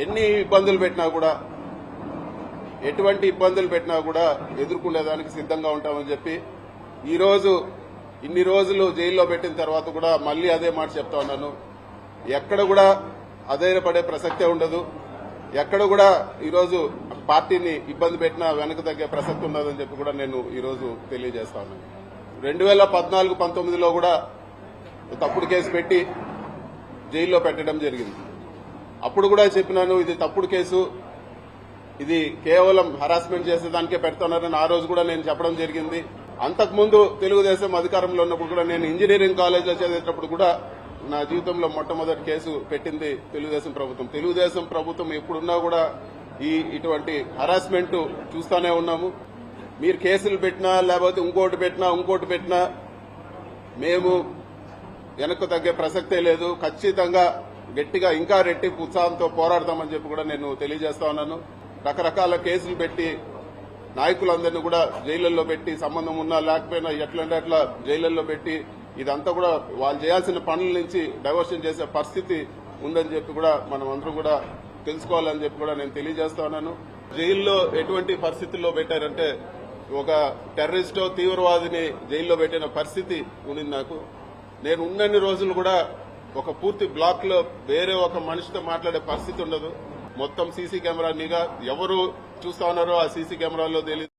ఎన్ని ఇబ్బందులు పెట్టినా కూడా ఎటువంటి ఇబ్బందులు పెట్టినా కూడా ఎదుర్కొనేదానికి సిద్ధంగా ఉంటామని చెప్పి ఈరోజు ఇన్ని రోజులు జైల్లో పెట్టిన తర్వాత కూడా మళ్ళీ అదే మాట చెప్తా ఉన్నాను. ఎక్కడ కూడా అధైర్యపడే ప్రసక్తే ఉండదు. ఎక్కడ కూడా ఈరోజు పార్టీని ఇబ్బంది పెట్టినా వెనక తగ్గే ప్రసక్తి ఉండదని చెప్పి కూడా నేను ఈరోజు తెలియజేస్తా ఉన్నాను. రెండు వేల పద్నాలుగు పంతొమ్మిదిలో కూడా తప్పుడు కేసు పెట్టి జైల్లో పెట్టడం జరిగింది. అప్పుడు కూడా చెప్పినాను ఇది తప్పుడు కేసు. ఇది కేవలం హరాస్మెంట్ చేసేదానికే పెడుతున్నారని ఆ రోజు కూడా నేను చెప్పడం జరిగింది. అంతకుముందు తెలుగుదేశం అధికారంలో ఉన్నప్పుడు కూడా నేను ఇంజనీరింగ్ కాలేజ్లో చదివేటప్పుడు కూడా నా జీవితంలో మొట్టమొదటి కేసు పెట్టింది తెలుగుదేశం ప్రభుత్వం. తెలుగుదేశం ప్రభుత్వం ఎప్పుడున్నా కూడా ఈ ఇటువంటి హరాస్మెంట్ చూస్తానే ఉన్నాము. మీరు కేసులు పెట్టినా లేకపోతే ఇంకోటి పెట్టినా ఇంకోటి పెట్టినా మేము వెనక్కు తగ్గే ప్రసక్తే లేదు. ఖచ్చితంగా గట్టిగా ఇంకా రెట్టింపు ఉత్సాహంతో పోరాడతామని చెప్పి కూడా నేను తెలియజేస్తా ఉన్నాను. రకరకాల కేసులు పెట్టి నాయకులందరినీ కూడా జైళ్ళలో పెట్టి సంబంధం ఉన్నా లేకపోయినా ఎట్లంటే అట్లా జైళ్ళలో పెట్టి ఇదంతా కూడా వాళ్ళు చేయాల్సిన పనుల నుంచి డైవర్షన్ చేసే పరిస్థితి ఉందని చెప్పి కూడా మనం అందరం కూడా తెలుసుకోవాలని చెప్పి కూడా నేను తెలియజేస్తా ఉన్నాను. జైల్లో ఎటువంటి పరిస్థితుల్లో పెట్టారంటే ఒక టెర్రరిస్టో తీవ్రవాదిని జైల్లో పెట్టిన పరిస్థితి ఉంది నాకు. నేను ఉన్నన్ని రోజులు కూడా ఒక పూర్తి బ్లాక్లో వేరే ఒక మనిషితో మాట్లాడే పరిస్థితి ఉండదు. మొత్తం సీసీ కెమెరా నిఘా ఎవరు చూస్తా ఉన్నారో ఆ సీసీ కెమెరాలో తెలియదు